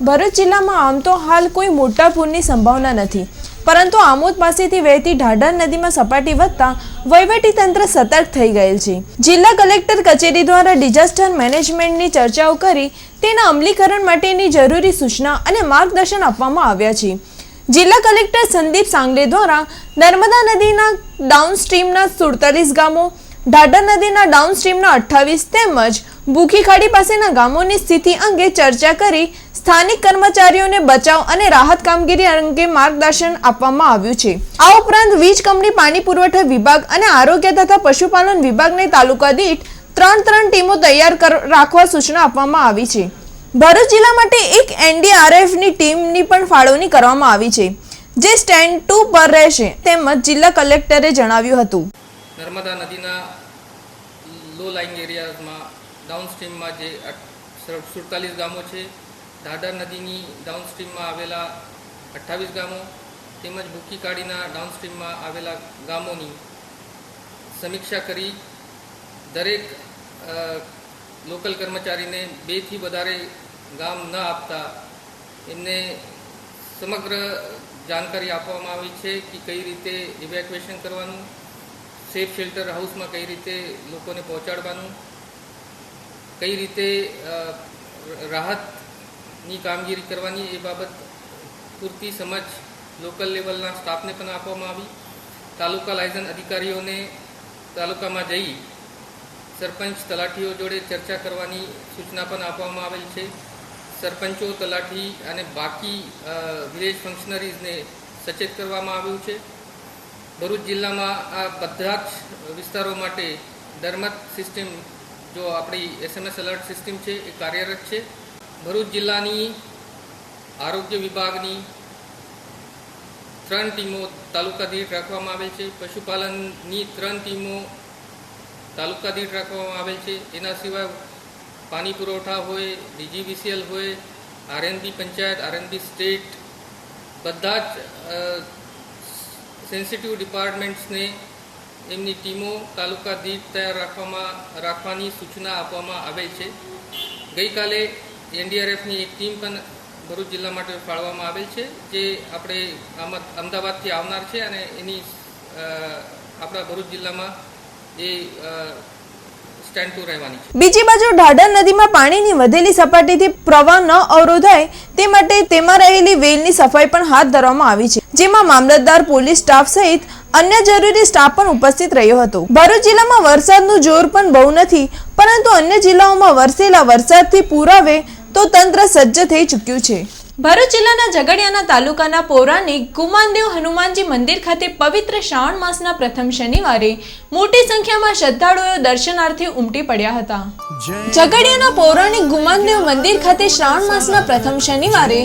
ભરૂચ જિલ્લામાં આમ તો હાલ કોઈ મોટા પૂરની સંભાવના નથી. પરંતુ આમોદ પાસેથી વહેતી ઢાઢર નદીમાં સપાટી વધતા વહીવટી તંત્ર સતર્ક થઈ ગયેલ છે. જિલ્લા કલેક્ટર કચેરી દ્વારા ડિઝાસ્ટર મેનેજમેન્ટની ચર્ચાઓ કરી તેના અમલીકરણ માટેની જરૂરી સૂચના અને માર્ગદર્શન આપવામાં આવ્યા છે. જિલ્લા કલેક્ટર સંદીપ સાંગલે દ્વારા નર્મદા નદીના ડાઉનસ્ટ્રીમના સુડતાલીસ ગામો, ઢાઢર નદીના ડાઉનસ્ટ્રીમના અઠ્ઠાવીસ તેમજ ભૂખી ખાડી પાસેના ગામોની સ્થિતિ અંગે ચર્ચા કરી સ્થાનિક કર્મચારીઓને બચાવ અને રાહત કામગીરી અંગે માર્ગદર્શન આપવામાં આવ્યું છે. આ ઉપરાંત વીજ, કંપની, પાણી પુરવઠા વિભાગ અને આરોગ્ય તથા પશુપાલન વિભાગને તાલુકા દીઠ ત્રણ ત્રણ ટીમો તૈયાર રાખવા સૂચના આપવામાં આવી છે. ભરૂચ જિલ્લા માટે એક એનડીઆરએફની ટીમની પણ ફાળવણી કરવામાં આવી છે, જે સ્ટેન્ડ ટુ પર રહેશે, તેમજ જિલ્લા કલેક્ટરે જણાવ્યું હતું. નર્મદા નદીના લો લાઇંગ એરિયાઝમાં ડાઉનસ્ટ્રીમમાં જે સુડતાલીસ ગામો છે. દાદર નદીની ડાઉનસ્ટ્રીમમાં આવેલા અઠ્ઠાવીસ ગામો તેમજ ભૂકી કાઢીના ડાઉનસ્ટ્રીમમાં આવેલા ગામોની સમીક્ષા કરી દરેક લોકલ કર્મચારીને બેથી વધારે ગામ ન આપતા એમને સમગ્ર જાણકારી આપવામાં આવી છે કે કઈ રીતે ઇવેક્યુએશન કરવાનું સેફ શેલ્ટર હાઉસમાં કઈ રીતે લોકોને પહોંચાડવાનું કઈ રીતે રાહતની કામગીરી કરવાની એ બાબત પૂરતી સમજ લોકલ લેવલના સ્ટાફને પણ આપવામાં આવી. તાલુકા લાયસન્સ અધિકારીઓને તાલુકામાં જઈ સરપંચ તલાટીઓ જોડે ચર્ચા કરવાની સૂચના પણ આપવામાં આવેલ છે. સરપંચો, તલાટી અને બાકી વિલેજ ફંક્શનરીઝને સચેત કરવામાં આવ્યું છે. ભરૂચ જિલ્લામાં આ બધા જ વિસ્તારો માટે ધર્મત સિસ્ટમ જો આપણી એસએમએસ અલર્ટ સિસ્ટમ છે, એ કાર્યરત છે. ભરૂચ જિલ્લાની આરોગ્ય વિભાગની ત્રણ ટીમો તાલુકા દીઠ રાખવામાં આવેલ છે. પશુપાલનની ત્રણ ટીમો તાલુકા દીઠ રાખવામાં આવેલ છે. એના સિવાય પાણી પુરવઠા હોય, ડીજીવીસીએલ હોય, આરએનબી પંચાયત, આરએનબી સ્ટેટ, બધા જ સેન્સિટિવ ડિપાર્ટમેન્ટ્સને એમની ટીમો તાલુકા દીઠ તૈયાર રાખવામાં, રાખવાની સૂચના આપવામાં આવે છે. ગઈકાલે એનડીઆરએફની એક ટીમ પણ ભરૂચ જિલ્લા માટે ફાળવવામાં આવેલ છે, જે આપણે અમદાવાદથી આવનાર છે અને એની આપણા ભરૂચ જિલ્લામાં એ બીજી બાજુ ઢાઢર નદીમાં પાણીની વધેલી સપાટીથી પ્રવાહ ન અવરોધાય તે માટે તેમાં રહેલી વેલની સફાઈ પણ હાથ ધરવામાં આવી છે, જેમાં મામલતદાર, પોલીસ સ્ટાફ સહિત અન્ય જરૂરી સ્ટાફ પણ ઉપસ્થિત રહ્યો હતો. ભરૂચ જિલ્લામાં વરસાદનું જોર પણ બહુ નથી, પરંતુ અન્ય જિલ્લાઓમાં વરસેલા વરસાદથી પુરાવે તો તંત્ર સજ્જ થઈ ચૂક્યું છે. ભરૂચ જિલ્લાના ઝઘડિયાના તાલુકાના પૌરાણિક ગુમાનદેવ હનુમાનજી મંદિર ખાતે પવિત્ર શ્રાવણ માસના પ્રથમ શનિવારે મોટી સંખ્યામાં શ્રદ્ધાળુઓ દર્શનાર્થે ઉમટી પડ્યા હતા. ઝઘડિયાના પૌરાણિક ગુમાનદેવ મંદિર ખાતે શ્રાવણ માસના પ્રથમ શનિવારે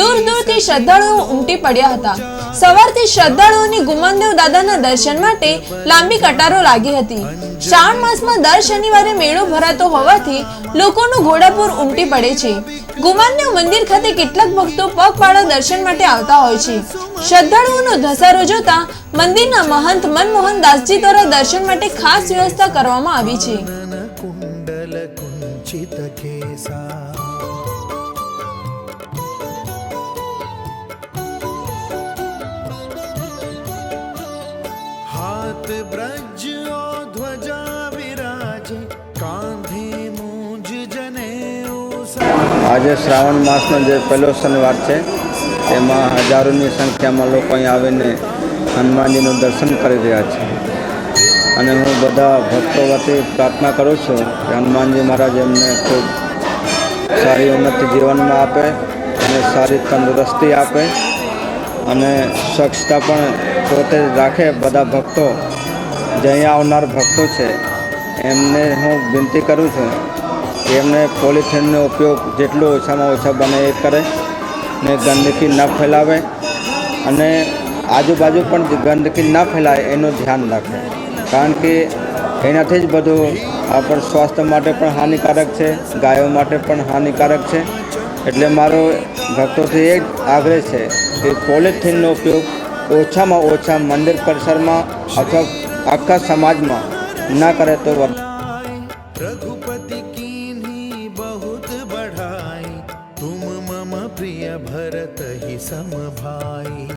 દૂર દૂરથી શ્રદ્ધાળુઓ ઉમટી પડ્યા હતા. સવારથી શ્રદ્ધાળુઓની ગુમાનદેવ દાદાના દર્શન માટે લાંબી કટારો લાગી હતી. શ્રાવણ માસમાં દર શનિવારે મેળો ભરાતો હોવાથી લોકોનું ઘોડાપૂર ઉમટી પડે છે ગુમાનદેવ મંદિર ખાતે કેટલાક ભક્તો પગપાળા દર્શન માટે આવતા હોય છે શ્રદ્ધાળુઓનો ધસારો જોતા મંદિરના મહંત મનમોહન દાસજી દ્વારા દર્શન માટે ખાસ વ્યવસ્થા કરવામાં આવી છે कुण्डलकुञ्चितकेसा हाथ ब्रज આજે શ્રાવણ માસનો જે પહેલો શનિવાર છે તેમાં હજારોની સંખ્યામાં લોકો અહીં આવીને હનુમાનજીનું દર્શન કરી રહ્યા છે. અને હું બધા ભક્તો વતી પ્રાર્થના કરું છું કે હનુમાનજી મહારાજ એમને ખૂબ સારી ઉન્નતિ જીવનમાં આપે અને સારી તંદુરસ્તી આપે અને સ્વચ્છતા પણ પોતે રાખે બધા ભક્તો. જે અહીંયા આવનાર ભક્તો છે. એમને હું વિનંતી કરું છું કે એમને પોલિથીનનો ઉપયોગ જેટલો ઓછામાં ઓછા બને એ કરે ને ગંદકી ન ફેલાવે અને આજુબાજુ પણ ગંદકી ન ફેલાય એનું ધ્યાન રાખે. કારણ કે એનાથી જ બધું આપણ સ્વાસ્થ્ય માટે પણ હાનિકારક છે, ગાયો માટે પણ હાનિકારક છે. એટલે મારો ભક્તોથી એ જ આગ્રહ છે કે પોલિથીનનો ઉપયોગ ઓછામાં ઓછા મંદિર પરિસરમાં અથવા આખા સમાજમાં ના કરે તો રઘુપતિ કીની બહુત બઢાઈ. તુમ મમ પ્રિય ભરત હિ સમભાઈ.